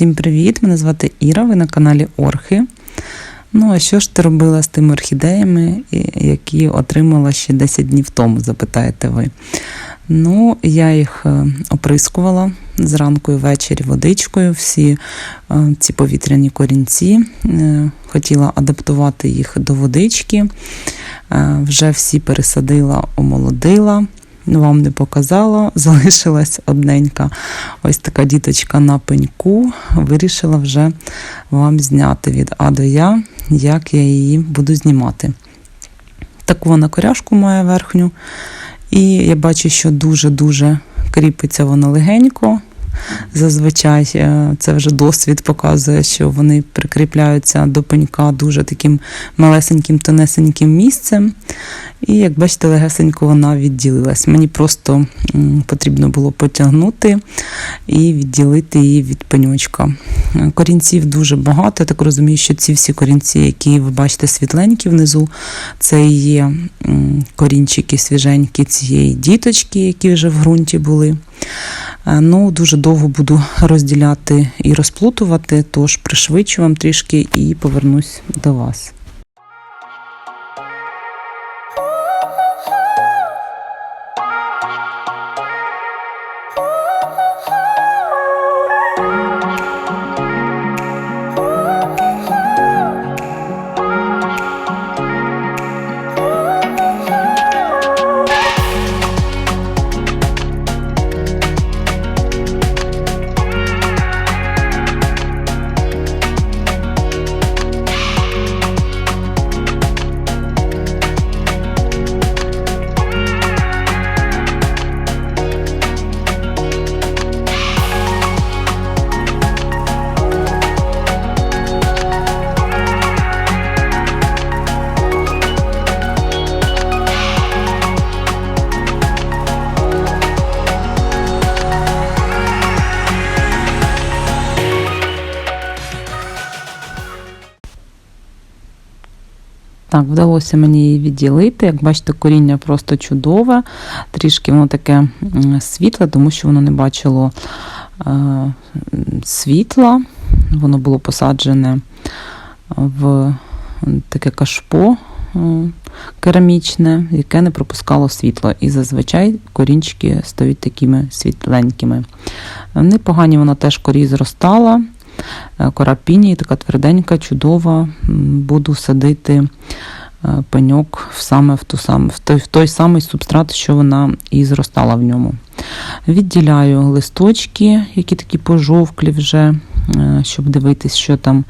Всім привіт! Мене звати Іра, ви на каналі Орхи. Ну, а що ж ти робила з тими орхідеями, які отримала ще 10 днів тому, запитаєте ви. Ну, я їх е, оприскувала зранку і ввечері водичкою. Всі е, ці повітряні корінці. Е, Хотіла адаптувати їх до водички. Вже всі пересадила, омолодила. Вам не показала, залишилась одненька ось така діточка на пеньку. Вирішила вже вам зняти від А до Я, як я її буду знімати. Таку вона коряшку має верхню. І я бачу, що дуже-дуже кріпиться вона легенько. Зазвичай е, це вже досвід показує, що вони прикріпляються до пенька дуже таким малесеньким, тонесеньким місцем. І як бачите, легесенько вона відділилась. Мені просто потрібно було потягнути і відділити її від пеньочка. Е, Корінців дуже багато. Я так розумію, що ці всі корінці, які ви бачите світленькі внизу, це є корінчики свіженькі цієї діточки, які вже в ґрунті були. Е, Ну, дуже довго буду розділяти і розплутувати, тож пришвидшу вам трішки і повернусь до вас. Так, вдалося мені її відділити. Як бачите, коріння просто чудове. Трішки воно таке світле, тому що воно не бачило е, світла. Воно було посаджене в таке кашпо е, керамічне, яке не пропускало світло. І зазвичай корінчики стають такими світленькими. Непогані вона теж корі зростала. Е, така тверденька, чудова. Буду садити е, пеньок в саме в, ту сам, в, той, в той самий субстрат, що вона і зростала в ньому. Відділяю листочки, які такі пожовклі вже, е, щоб дивитись, що там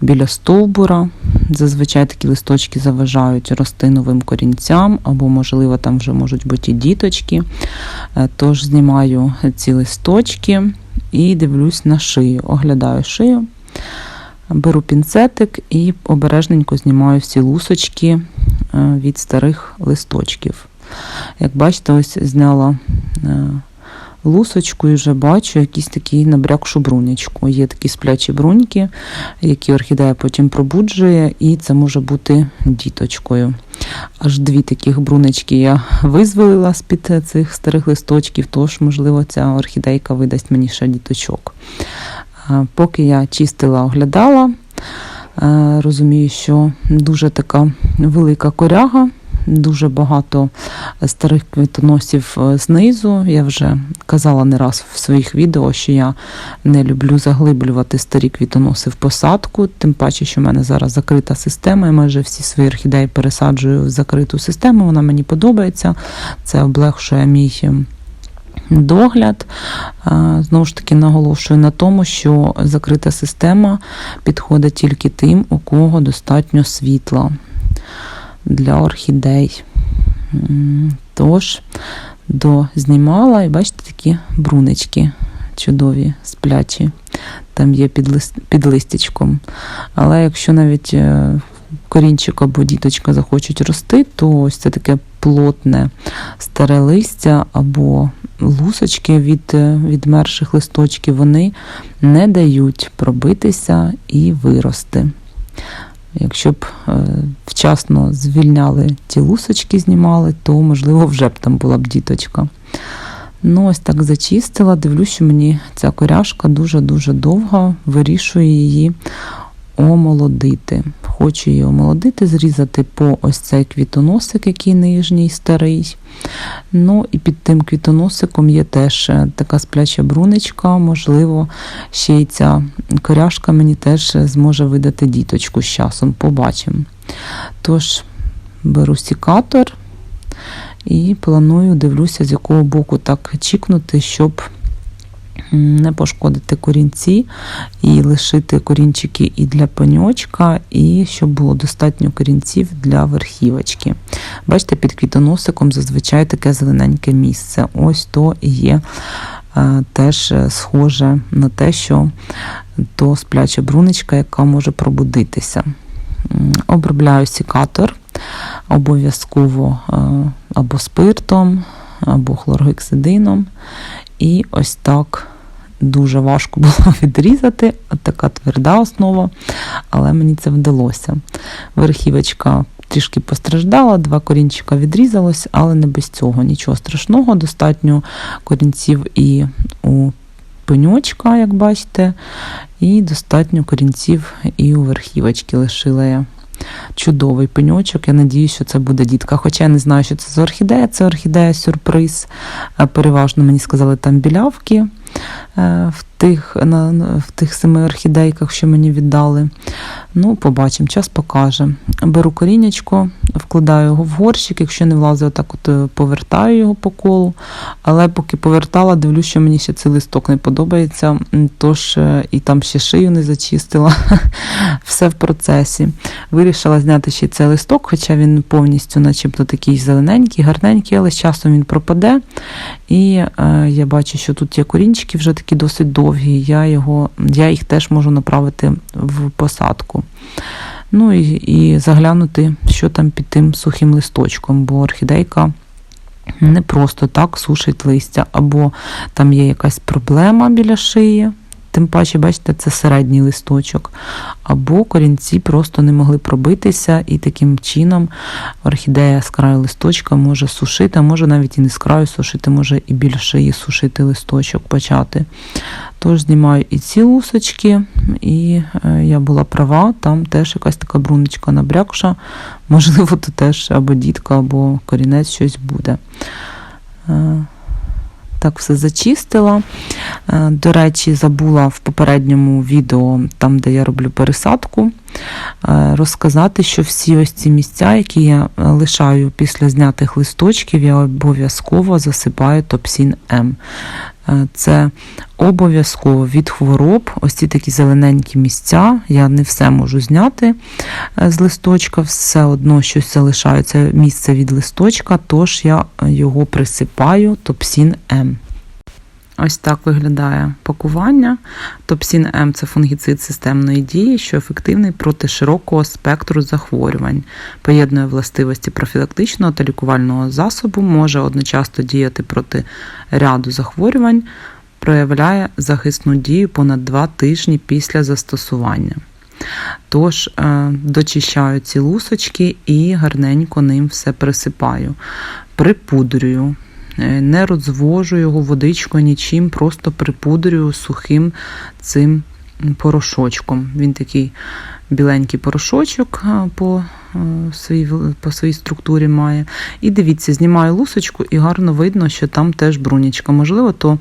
біля стовбура. Зазвичай такі листочки заважають рости новим корінцям, або, можливо, там вже можуть бути і діточки. Тож знімаю ці листочки і дивлюсь на шию. Оглядаю шию, беру пінцетик і обережненько знімаю всі лусочки е, від старих листочків. Як бачите, ось зняла е, лусочку і вже бачу якісь такі набрякшу брунячку. Є такі сплячі бруньки, які орхідея потім пробуджує, і це може бути діточкою. Аж дві таких брунечки я визволила з-під цих старих листочків, тож, можливо, ця орхідейка видасть мені ще діточок. Поки я чистила, оглядала, розумію, що дуже така велика коряга, дуже багато старих квітоносів е, знизу. Я вже казала не раз в своїх відео, що я не люблю заглиблювати старі квітоноси в посадку, тим паче, що в мене зараз закрита система. Я майже всі свої орхідеї пересаджую в закриту систему. Вона мені подобається. Це облегшує мій. ем, Догляд Е, знову ж таки наголошую на тому, що закрита система підходить тільки тим, у кого достатньо світла для орхідей. Тож, дознімала і бачите такі брунечки чудові, сплячі. Там є під, лист, під листячком. Але якщо навіть е, корінчик або діточка захочуть рости, то ось це таке плотне старе листя або лусочки від е, відмерших листочків, вони не дають пробитися і вирости. Якщо б е, вчасно звільняли ті лусочки, знімали, то можливо вже б там була б діточка. Ну, ось так зачистила. Дивлюсь, що мені ця коряшка дуже-дуже довга, вирішую її омолодити. Хочу її омолодити, зрізати по ось цей квітоносик, який нижній, старий. Ну і під тим квітоносиком є теж е, така спляча брунечка, можливо, ще й ця коряшка мені теж зможе видати діточку з часом, побачимо. Тож, беру сікатор і планую, дивлюся, з якого боку так чікнути, щоб не пошкодити корінці і лишити корінчики і для пеньочка, і щоб було достатньо корінців для верхівочки. Бачите, під квітоносиком зазвичай таке зелененьке місце. Ось то є е, теж е, схоже на те, що то спляча брунечка, яка може пробудитися. Обробляю сікатор обов'язково е, або спиртом, або хлоргексидином. І ось так дуже важко було відрізати. От така тверда основа, але мені це вдалося. Верхівочка трішки постраждала, два корінчика відрізалось, але не без цього. Нічого страшного, достатньо корінців і у пеньочка, як бачите, і достатньо корінців і у верхівочки лишила я. Чудовий пеньочок. Я надію, що це буде дітка. Хоча я не знаю, що це за орхідея. Це орхідея сюрприз. Е, Переважно мені сказали, там білявки в тих, на, в тих семи орхідейках, що мені віддали. Ну, побачимо, час покаже. Беру корінечко, вкладаю його в горщик, якщо не влазить, отак от е, повертаю його по колу. Але поки повертала, дивлюсь, що мені ще цей листок не подобається. Тож е, і там ще шию не зачистила. Все в процесі. Вирішила зняти ще цей листок, хоча він повністю, начебто, такий зелененький, гарненький, але з часом він пропаде. І е, я бачу, що тут є корінчики вже такі досить довгі. Я, його, я їх теж можу направити в посадку. Ну і, і заглянути, що там під тим сухим листочком, бо орхідейка не просто так сушить листя, або там є якась проблема біля шиї. Тим паче, бачите, це середній листочок, або корінці просто не могли пробитися, і таким чином орхідея з краю листочка може сушити, а може навіть і не з краю сушити, може і біля шиї сушити листочок почати. Тож знімаю і ці лусочки, і е, я була права, там теж якась така бруночка набрякша. Можливо, то теж або дітка, або корінець щось буде. Так, все зачистила. Е, До речі, забула в попередньому відео, там, де я роблю пересадку, е, розказати, що всі ось ці місця, які я е, лишаю після знятих листочків, я обов'язково засипаю топсін М. Е, Це обов'язково від хвороб, ось ці такі зелененькі місця. Я не все можу зняти е, з листочка, все одно щось залишається місце від листочка, тож я його присипаю топсін М. Ось так виглядає пакування. Топсін М це фунгіцид системної дії, що ефективний проти широкого спектру захворювань, поєднує властивості профілактичного та лікувального засобу, може одночасно діяти проти ряду захворювань, проявляє захисну дію понад 2 тижні після застосування. Тож е, дочищаю ці лусочки і гарненько ним все присипаю. Припудрюю. Е, Не розвожу його водичкою нічим, просто припудрюю сухим цим порошочком. Він такий біленький порошочок е, по, е, своїй, по своїй структурі має. І дивіться, знімаю лусочку, і гарно видно, що там теж брунічка. Можливо, то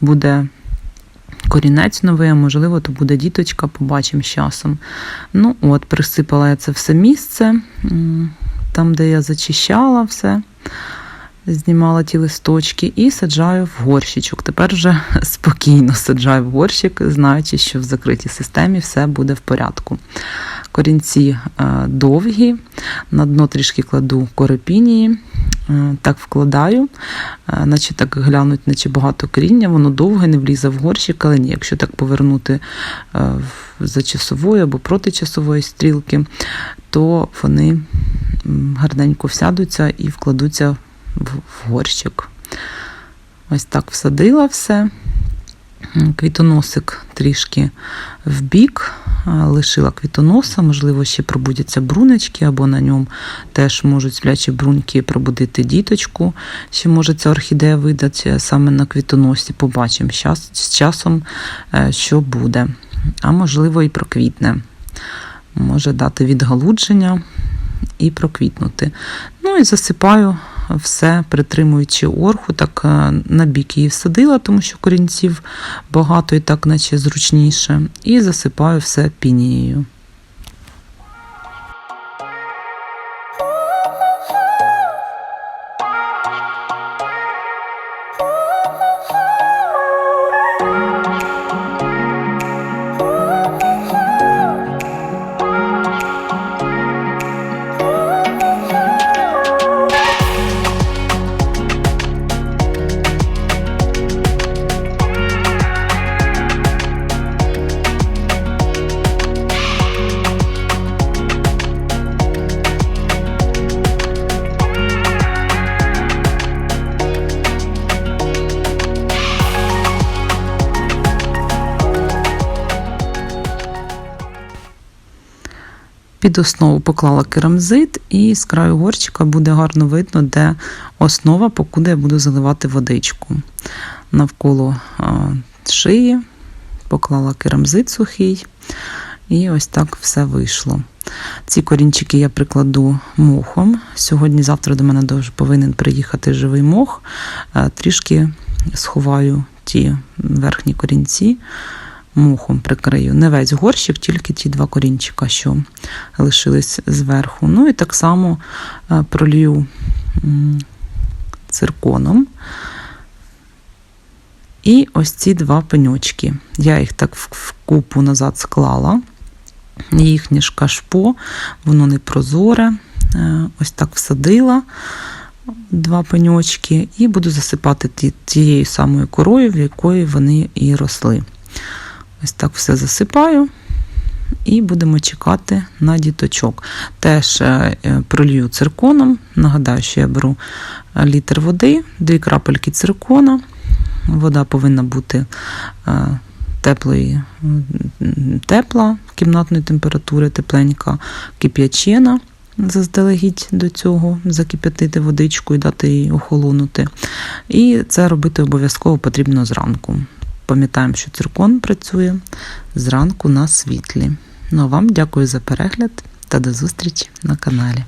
буде корінець новий, а можливо, то буде діточка, побачимо з часом. Ну, от, присипала я це все місце, там, де я зачищала все. Знімала ті листочки і саджаю в горщичок. Тепер вже спокійно саджаю в горщик, знаючи, що в закритій системі все буде в порядку. Корінці е, довгі, на дно трішки кладу корепінії, е, так вкладаю, е, наче так глянуть, наче багато коріння, воно довге не влізе в горщик, але ні, якщо так повернути за часової або проти часової стрілки, то вони гарненько всядуться і вкладуться в горщик. Ось так всадила все. Квітоносик трішки в бік, лишила квітоноса, можливо, ще пробудяться брунечки, або на ньому теж можуть сплячі бруньки пробудити діточку. Ще може ця орхідея видати саме на квітоносі. Побачимо щас- з часом, е, що буде. А можливо, і проквітне. Може дати відгалудження і проквітнути. Ну і засипаю все, притримуючи орху, так е, на бік її всадила, тому що корінців багато і так, наче зручніше. І засипаю все пінією. Під основу поклала керамзит, і з краю горщика буде гарно видно, де основа, покуди я буду заливати водичку. Навколо шиї поклала керамзит сухий, і ось так все вийшло. Ці корінчики я прикладу мохом. Сьогодні-завтра до мене дуже повинен приїхати живий мох. Е, Трішки сховаю ті верхні корінці, мохом прикрию. Не весь горщик, тільки ті два корінчика, що лишились зверху. Ну і так само е, пролью цирконом. І ось ці два пеньочки. Я їх так в в купу назад склала. Їхнє ж кашпо, воно не прозоре. Е, Ось так всадила два пеньочки, і буду засипати тією самою корою, в якої вони і росли. Ось так все засипаю. І будемо чекати на діточок. Теж е, е, пролью цирконом. Нагадаю, що я беру е, літр води, дві крапельки циркона. Вода повинна бути теплої, тепла кімнатної температури, тепленька, кип'ячена. Заздалегідь до цього закип'ятити водичку і дати їй охолонути. І це робити обов'язково потрібно зранку. Пам'ятаємо, що циркон працює зранку на світлі. Ну а вам дякую за перегляд та до зустрічі на каналі.